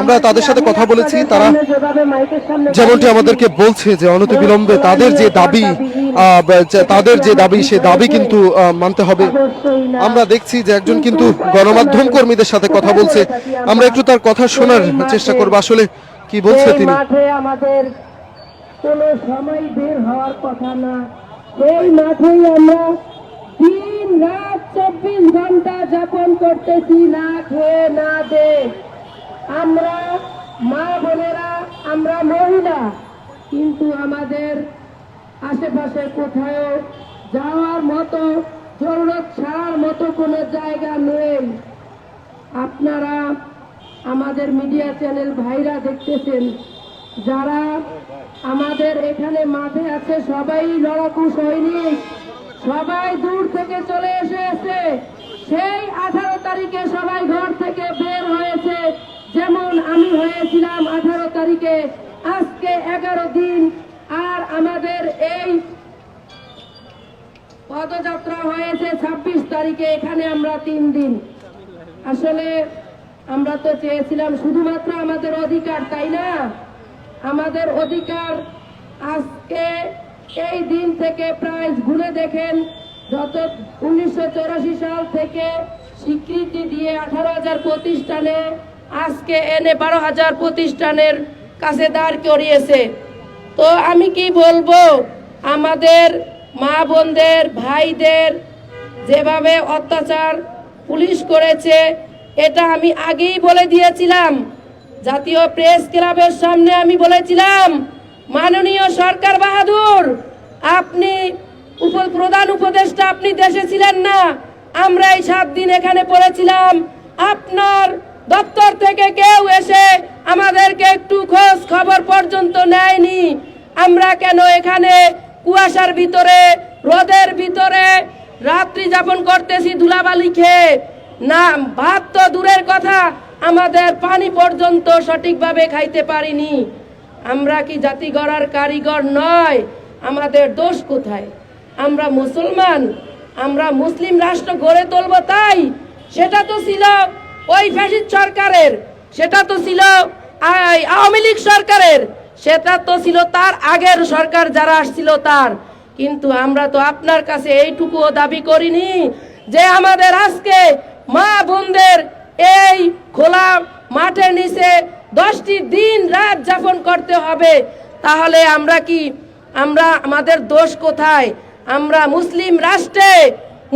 আমরা তাদের সাথে কথা বলেছি তারা যেমনটি আমাদেরকে বলছে যে অনতিবিলম্বে তাদের যে দাবি তাদের যে দাবি সে দাবি কিন্তু মানতে হবে। আমরা দেখছি যে একজন কিন্তু গণমাধ্যম কর্মীদের সাথে কথা বলছে। আমরা একটু তার কথা শোনার চেষ্টা করব। আসলে কি বলছে তিনি? মাঠে আমাদের কোনো সময় বের হওয়ার কথা না। এই মাঠেই আমরা দিন রাত চব্বিশ ঘণ্টা যাপন করতেছি না খেয়ে না আমরা, মা বোনেরা, আমরা মহিলা, কিন্তু আমাদের আশেপাশে কোথাও যাওয়ার মতো, জরুরত ছাড়ার মতো কোনো জায়গা নেই। আপনারা আমাদের মিডিয়া চ্যানেল ভাইরা দেখতেছেন, যারা আমাদের এখানে মাঠে আছে, সবাই লড়াকু সৈনিক, সবাই দূর থেকে চলে এসেছে। সেই আঠারো তারিখে সবাই ঘর থেকে আমি হয়েছিলাম আঠারো তারিখে। আজকে এগারো দিন। আর আমাদের এই পদযাত্রা হয়েছে ছাব্বিশ তারিখে। এখানে আমরা তিন দিন। আসলে আমরা তো চেয়েছিলাম শুধুমাত্র আমাদের অধিকার, তাই না? আমাদের অধিকার আজকে এই দিন থেকে প্রায় ঘুরে দেখেন, যত উনিশশো চুরাশি সাল থেকে স্বীকৃতি দিয়ে আঠারো হাজার প্রতিষ্ঠানে আজকে এনে বারো হাজার প্রতিষ্ঠানের কাছে দাঁড় করিয়েছে। তো আমি কি বলব, আমাদের মা বোনদের, ভাইদের যেভাবে অত্যাচার পুলিশ করেছে, এটা আমি আগেই বলে দিয়েছিলাম। জাতীয় প্রেস ক্লাবের সামনে আমি বলেছিলাম, মাননীয় সরকার বাহাদুর, আপনি প্রধান উপদেষ্টা, আপনি দেশে ছিলেন না আমরা এই সাত দিন এখানে পড়েছিলাম। আপনার দপ্তর থেকে কেউ এসে আমাদেরকে একটু খোঁজ খবর পর্যন্ত নেয়নি। আমরা কেন এখানে কুয়াশার ভিতরে, রোদের ভিতরে রাত্রি যাপন করতেছি ধুলাবালি খেয়ে? না, ভাত তো দূরের কথা, আমাদের পানি পর্যন্ত সঠিকভাবে খাইতে পারিনি। আমরা কি জাতি গড়ার কারিগর নয়? আমাদের দোষ কোথায়? আমরা মুসলমান, আমরা মুসলিম রাষ্ট্র গড়ে তুলবো তাই? সেটা তো ছিল ওই ফ্যাসিস্ট সরকারের, সেটা তো ছিল আওয়ামী লীগ সরকারের। সেটা তো ছিল তার আগের সরকার যারা আসছিল তার। কিন্তু আমরা তো আপনার কাছে এইটুকুও দাবি করিনি যে আমাদের আজকে মা বোনদের এই খোলা মাঠের নিচে দশটি দিন রাত যাপন করতে হবে। তাহলে আমরা কি, আমরা আমাদের দোষ কোথায়? আমরা মুসলিম রাষ্ট্রে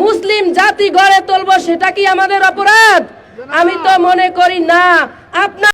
মুসলিম জাতি গড়ে তুলবো সেটা কি আমাদের অপরাধ? আমি তো মনে করি না। আপনার